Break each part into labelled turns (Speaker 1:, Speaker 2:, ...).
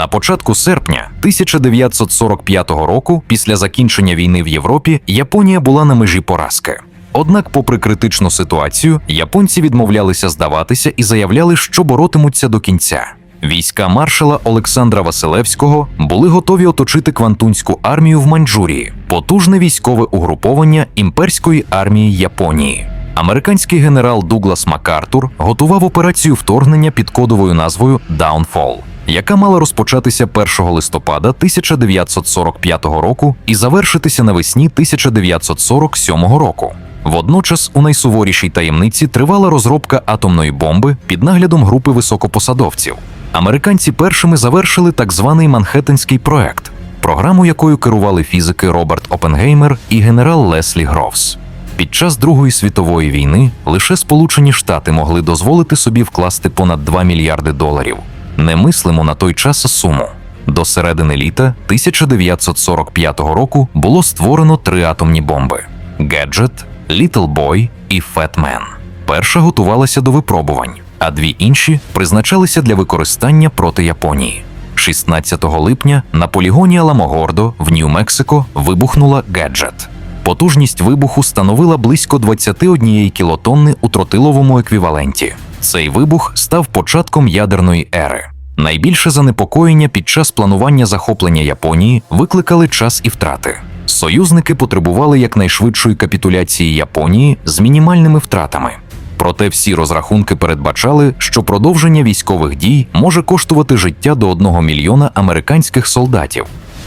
Speaker 1: На початку серпня 1945 року, після закінчення війни в Європі, Японія була на межі поразки. Однак, попри критичну ситуацію, японці відмовлялися здаватися і заявляли, що боротимуться до кінця. Війська маршала Олександра Василевського були готові оточити Квантунську армію в Маньчжурії, потужне військове угруповання імперської армії Японії. Американський генерал Дуглас Макартур готував операцію вторгнення під кодовою назвою Downfall, яка мала розпочатися 1 листопада 1945 року і завершитися навесні 1947 року. Водночас у найсуворішій таємниці тривала розробка атомної бомби під наглядом групи високопосадовців. Американці першими завершили так званий Манхеттенський проект, програму якою керували фізики Роберт Опенгеймер і генерал Леслі Грофс. Під час Другої світової війни лише Сполучені Штати могли дозволити собі вкласти понад 2 мільярди доларів. Немислимо на той час суму. До середини літа 1945 року було створено три атомні бомби: Гаджет, Літл Бой і Фетмен. Перша готувалася до випробувань, а дві інші призначалися для використання проти Японії. 16 липня на полігоні Аламогордо в Нью-Мексико вибухнула гаджет. Потужність вибуху становила близько 21 кілотонни у тротиловому еквіваленті. Цей вибух став початком ядерної ери. Найбільше занепокоєння під час планування захоплення Японії викликали час і втрати. Союзники потребували якнайшвидшої капітуляції Японії з мінімальними втратами. Проте всі розрахунки передбачали, що продовження військових дій може коштувати життя до 1 мільйона американських солдатів.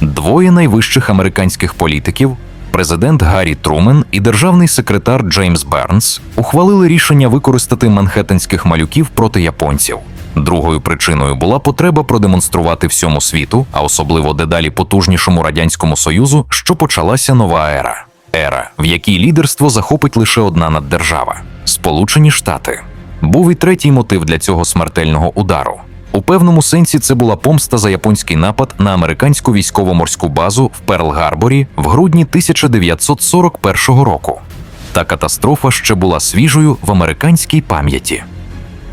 Speaker 1: Двоє найвищих американських політиків, президент Гаррі Трумен і державний секретар Джеймс Бернс, ухвалили рішення використати манхеттенських малюків проти японців. Другою причиною була потреба продемонструвати всьому світу, а особливо дедалі потужнішому радянському союзу, що почалася нова ера. Ера, в якій лідерство захопить лише одна наддержава Сполучені Штати. Був і третій мотив для цього смертельного удару. У певному сенсі це була помста за японський напад на американську військово-морську базу в Перл-Гарборі в грудні 1941 року. Та катастрофа ще була свіжою в американській пам'яті.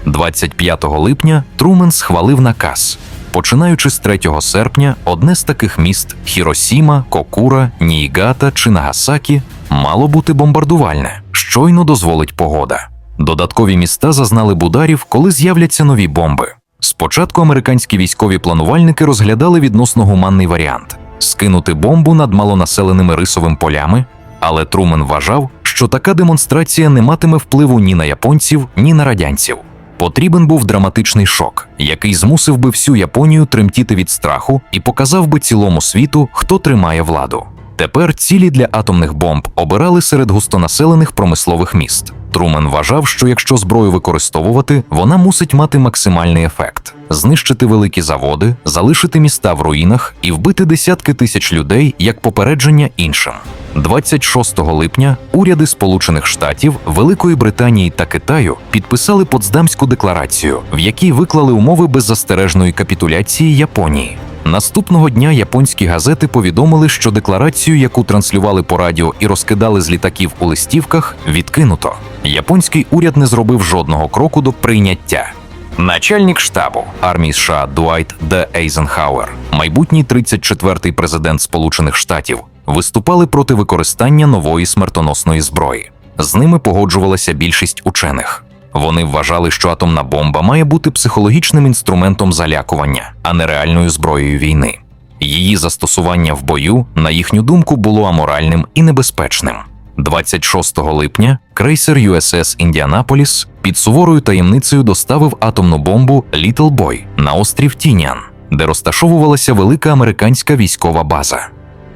Speaker 1: 25 липня Трумен схвалив наказ. Починаючи з 3 серпня, одне з таких міст Хіросіма, Кокура, Ніїгата чи Нагасакі мало бути бомбардувальне, щойно дозволить погода. Додаткові міста зазнали б ударів, коли з'являться нові бомби. Спочатку американські військові планувальники розглядали відносно гуманний варіант скинути бомбу над малонаселеними рисовими полями, але Трумен вважав, що така демонстрація не матиме впливу ні на японців, ні на радянців. Потрібен був драматичний шок, який змусив би всю Японію тремтіти від страху і показав би цілому світу, хто тримає владу. Тепер цілі для атомних бомб обирали серед густонаселених промислових міст. Трумен вважав, що якщо зброю використовувати, вона мусить мати максимальний ефект: знищити великі заводи, залишити міста в руїнах і вбити десятки тисяч людей як попередження іншим. 26 липня уряди Сполучених Штатів, Великої Британії та Китаю підписали Потсдамську декларацію, в якій виклали умови беззастережної капітуляції Японії. Наступного дня японські газети повідомили, що декларацію, яку транслювали по радіо і розкидали з літаків у листівках, відкинуто. Японський уряд не зробив жодного кроку до прийняття. Начальник штабу армії США Дуайт Д. Ейзенхауер, майбутній 34-й президент Сполучених Штатів, виступали проти використання нової смертоносної зброї. З ними погоджувалася більшість учених. Вони вважали, що атомна бомба має бути психологічним інструментом залякування, а не реальною зброєю війни. Її застосування в бою, на їхню думку, було аморальним і небезпечним. 26 липня крейсер USS Індіанаполіс під суворою таємницею доставив атомну бомбу Літл Бой на острів Тінян, де розташовувалася велика американська військова база.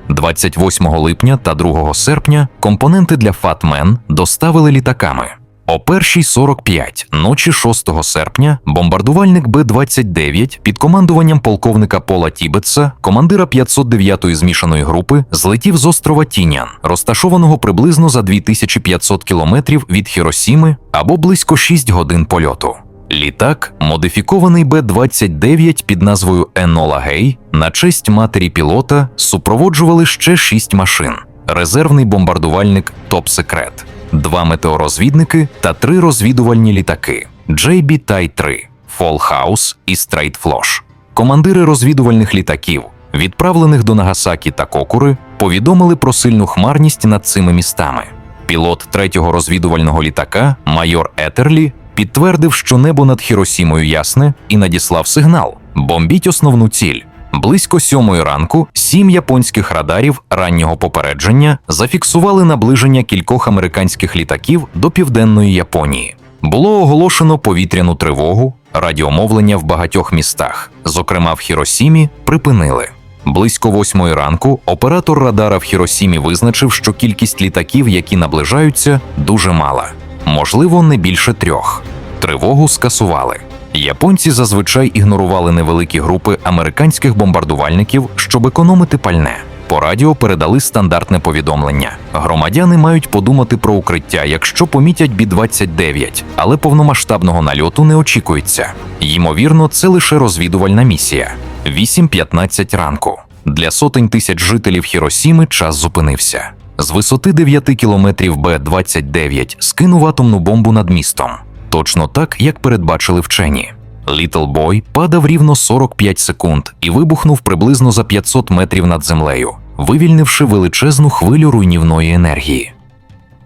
Speaker 1: 28 липня та 2 серпня компоненти для Фатмен доставили літаками. О 1.45 ночі 6 серпня бомбардувальник Б-29 під командуванням полковника Пола Тібетса, командира 509-ї змішаної групи, злетів з острова Тінян, розташованого приблизно за 2500 кілометрів від Хіросіми або близько 6 годин польоту. Літак, модифікований Б-29 під назвою Енола Гей, на честь матері пілота супроводжували ще шість машин: резервний бомбардувальник Топ Секрет, два метеорозвідники та три розвідувальні літаки JB Тай 3 Фолхаус і Стрейт Флош. командири розвідувальних літаків, відправлених до Нагасакі та Кокури, повідомили про сильну хмарність над цими містами. Пілот третього розвідувального літака, майор Етерлі, підтвердив, що небо над Хіросімою ясне, і надіслав сигнал: бомбіть основну ціль. Близько сьомої ранку сім японських радарів раннього попередження зафіксували наближення кількох американських літаків до південної Японії. Було оголошено повітряну тривогу, радіомовлення в багатьох містах, зокрема в Хіросімі, припинили. Близько восьмої ранку оператор радара в Хіросімі визначив, що кількість літаків, які наближаються, дуже мала, можливо, не більше трьох. Тривогу скасували. Японці зазвичай ігнорували невеликі групи американських бомбардувальників, щоб економити пальне. По радіо передали стандартне повідомлення: громадяни мають подумати про укриття, якщо помітять Бі-29, але повномасштабного нальоту не очікується. Ймовірно, це лише розвідувальна місія. 8.15 ранку. Для сотень тисяч жителів Хіросіми час зупинився. З висоти 9 кілометрів Б-29 скинув атомну бомбу над містом. Точно так, як передбачили вчені. Літл Бой падав рівно 45 секунд і вибухнув приблизно за 500 метрів над землею, вивільнивши величезну хвилю руйнівної енергії.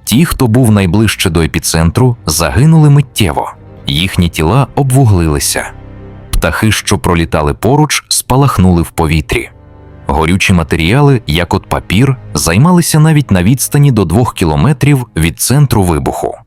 Speaker 1: Ті, хто був найближче до епіцентру, загинули миттєво, їхні тіла обвуглилися. Птахи, що пролітали поруч, спалахнули в повітрі. Горючі матеріали, як от папір, займалися навіть на відстані до двох кілометрів від центру вибуху.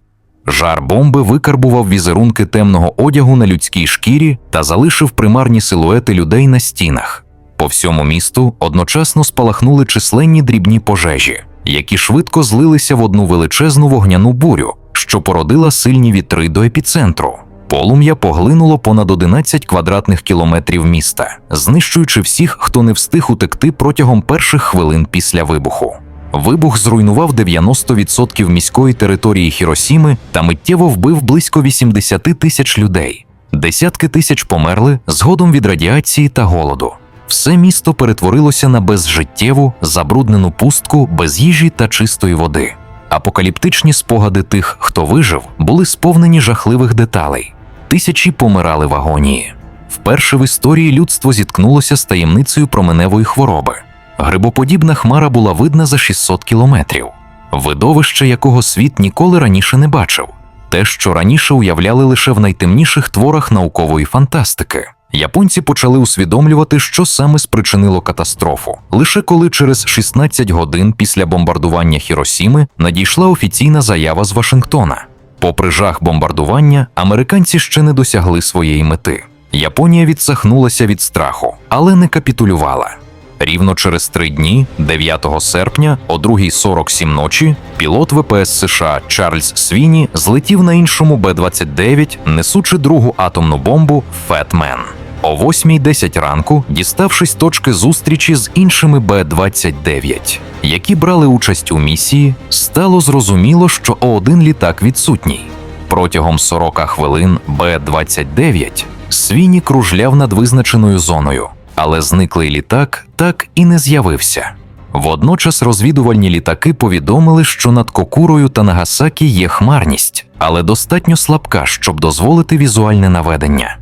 Speaker 1: Жар бомби викарбував візерунки темного одягу на людській шкірі та залишив примарні силуети людей на стінах. По всьому місту одночасно спалахнули численні дрібні пожежі, які швидко злилися в одну величезну вогняну бурю, що породила сильні вітри до епіцентру. Полум'я поглинуло понад 11 квадратних кілометрів міста, знищуючи всіх, хто не встиг утекти протягом перших хвилин після вибуху. Вибух зруйнував 90% міської території Хіросіми та миттєво вбив близько 80 тисяч людей. Десятки тисяч померли згодом від радіації та голоду. Все місто перетворилося на безжиттєву, забруднену пустку без їжі та чистої води. Апокаліптичні спогади тих, хто вижив, були сповнені жахливих деталей. Тисячі помирали в агонії. Вперше в історії людство зіткнулося з таємницею променевої хвороби. Грибоподібна хмара була видна за 600 кілометрів, видовище якого світ ніколи раніше не бачив, те, що раніше уявляли лише в найтемніших творах наукової фантастики. Японці почали усвідомлювати, що саме спричинило катастрофу, лише коли через 16 годин після бомбардування Хіросіми надійшла офіційна заява з Вашингтона. Попри жах бомбардування, американці ще не досягли своєї мети. Японія відсахнулася від страху, але не капітулювала. Рівно через три дні, 9 серпня, о 2.47 ночі, пілот ВПС США Чарльз Свіні злетів на іншому Б-29, несучи другу атомну бомбу Фетмен. О 8.10 ранку, діставшись точки зустрічі з іншими Б-29, які брали участь у місії, стало зрозуміло, що один літак відсутній. Протягом 40 хвилин Б-29 Свіні кружляв над визначеною зоною, але зниклий літак так і не з'явився. Водночас розвідувальні літаки повідомили, що над Кокурою та Нагасакі є хмарність, але достатньо слабка, щоб дозволити візуальне наведення.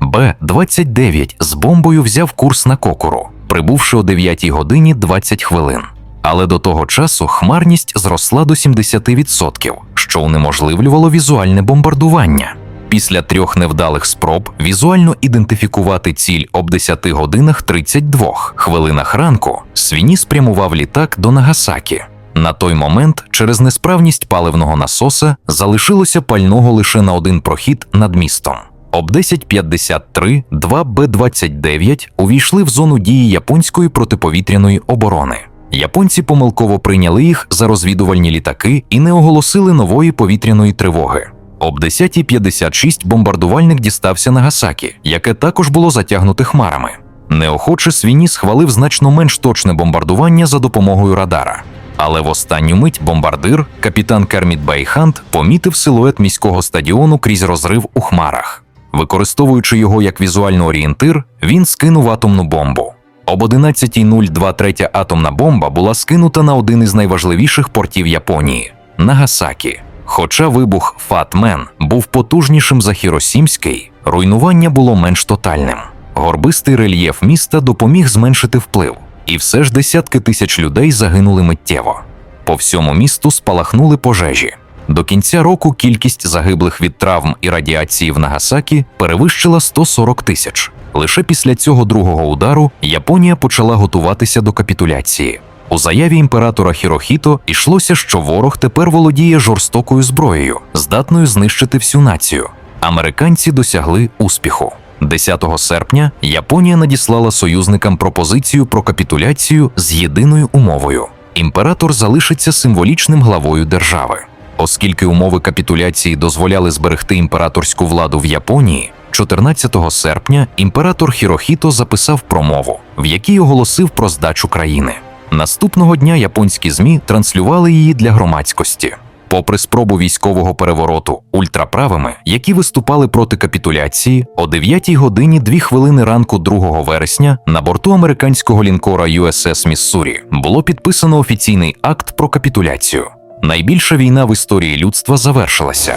Speaker 1: Б-29 з бомбою взяв курс на Кокуру, прибувши о 9 годині 20 хвилин. Але до того часу хмарність зросла до 70%, що унеможливлювало візуальне бомбардування. Після трьох невдалих спроб візуально ідентифікувати ціль об 10 годинах 32 хвилинах ранку свіні спрямував літак до Нагасакі. На той момент, через несправність паливного насоса, залишилося пального лише на один прохід над містом. Об 10.53 два Б-29 увійшли в зону дії японської протиповітряної оборони. Японці помилково прийняли їх за розвідувальні літаки і не оголосили нової повітряної тривоги. Об 10.56 бомбардувальник дістався Нагасакі, яке також було затягнуте хмарами. Неохоче свіні схвалив значно менш точне бомбардування за допомогою радара. Але в останню мить бомбардир, капітан Керміт Бейхант, помітив силует міського стадіону крізь розрив у хмарах. Використовуючи його як візуальний орієнтир, він скинув атомну бомбу. Об 11.02 третя атомна бомба була скинута на один із найважливіших портів Японії Нагасакі. Хоча вибух Фатмен був потужнішим за Хіросімський, руйнування було менш тотальним. Горбистий рельєф міста допоміг зменшити вплив, і все ж десятки тисяч людей загинули миттєво. По всьому місту спалахнули пожежі. До кінця року кількість загиблих від травм і радіації в Нагасакі перевищила 140 тисяч. Лише після цього другого удару Японія почала готуватися до капітуляції. У заяві імператора Хірохіто йшлося, що ворог тепер володіє жорстокою зброєю, здатною знищити всю націю. Американці досягли успіху. 10 серпня Японія надіслала союзникам пропозицію про капітуляцію з єдиною умовою: імператор залишиться символічним главою держави. Оскільки умови капітуляції дозволяли зберегти імператорську владу в Японії, 14 серпня імператор Хірохіто записав промову, в якій оголосив про здачу країни. Наступного дня японські ЗМІ транслювали її для громадськості. Попри спробу військового перевороту ультраправими, які виступали проти капітуляції, о 9 годині 2 хвилини ранку 2 вересня на борту американського лінкора USS Міссурі було підписано офіційний акт про капітуляцію. Найбільша війна в історії людства завершилася.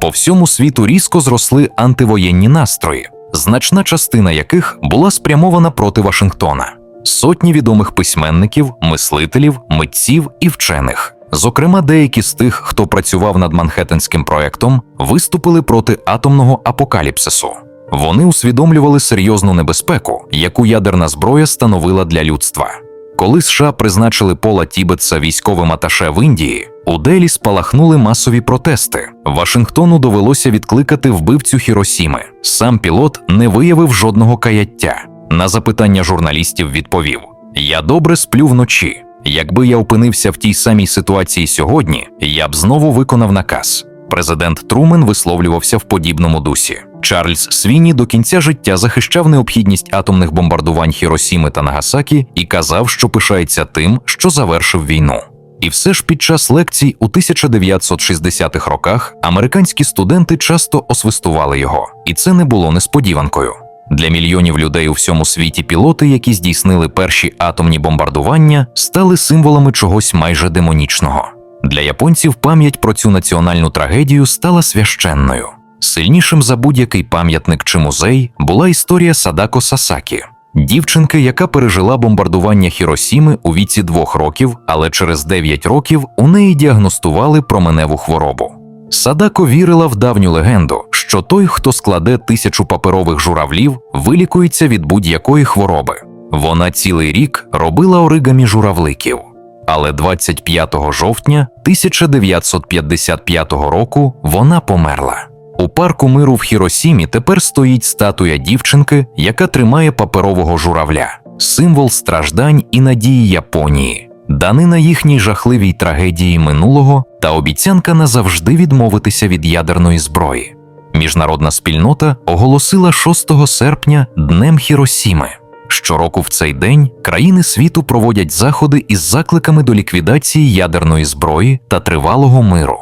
Speaker 1: По всьому світу різко зросли антивоєнні настрої, значна частина яких була спрямована проти Вашингтона. Сотні відомих письменників, мислителів, митців і вчених. Зокрема, деякі з тих, хто працював над Манхеттенським проектом, виступили проти атомного апокаліпсису. Вони усвідомлювали серйозну небезпеку, яку ядерна зброя становила для людства. Коли США призначили Пола Тібетса військовим аташе в Індії, у Делі спалахнули масові протести. Вашингтону довелося відкликати вбивцю Хіросіми. Сам пілот не виявив жодного каяття. На запитання журналістів відповів: Я добре сплю вночі. Якби я опинився в тій самій ситуації сьогодні, я б знову виконав наказ. Президент Трумен висловлювався в подібному дусі. Чарльз Свіні до кінця життя захищав необхідність атомних бомбардувань Хіросіми та Нагасакі і казав, що пишається тим, що завершив війну. І все ж під час лекцій у 1960-х роках американські студенти часто освистували його, і це не було несподіванкою. Для мільйонів людей у всьому світі пілоти, які здійснили перші атомні бомбардування, стали символами чогось майже демонічного. Для японців пам'ять про цю національну трагедію стала священною. Сильнішим за будь-який пам'ятник чи музей була історія Садако Сасакі, дівчинки, яка пережила бомбардування Хіросіми у віці двох років, але через 9 років у неї діагностували променеву хворобу. Садако вірила в давню легенду, що той, хто складе тисячу паперових журавлів, вилікується від будь-якої хвороби. Вона цілий рік робила оригамі журавликів. Але 25 жовтня 1955 року вона померла. У парку миру в Хіросімі тепер стоїть статуя дівчинки, яка тримає паперового журавля, символ страждань і надії Японії, данина їхній жахливій трагедії минулого та обіцянка назавжди відмовитися від ядерної зброї. Міжнародна спільнота оголосила 6 серпня Днем Хіросіми. Щороку в цей день країни світу проводять заходи із закликами до ліквідації ядерної зброї та тривалого миру.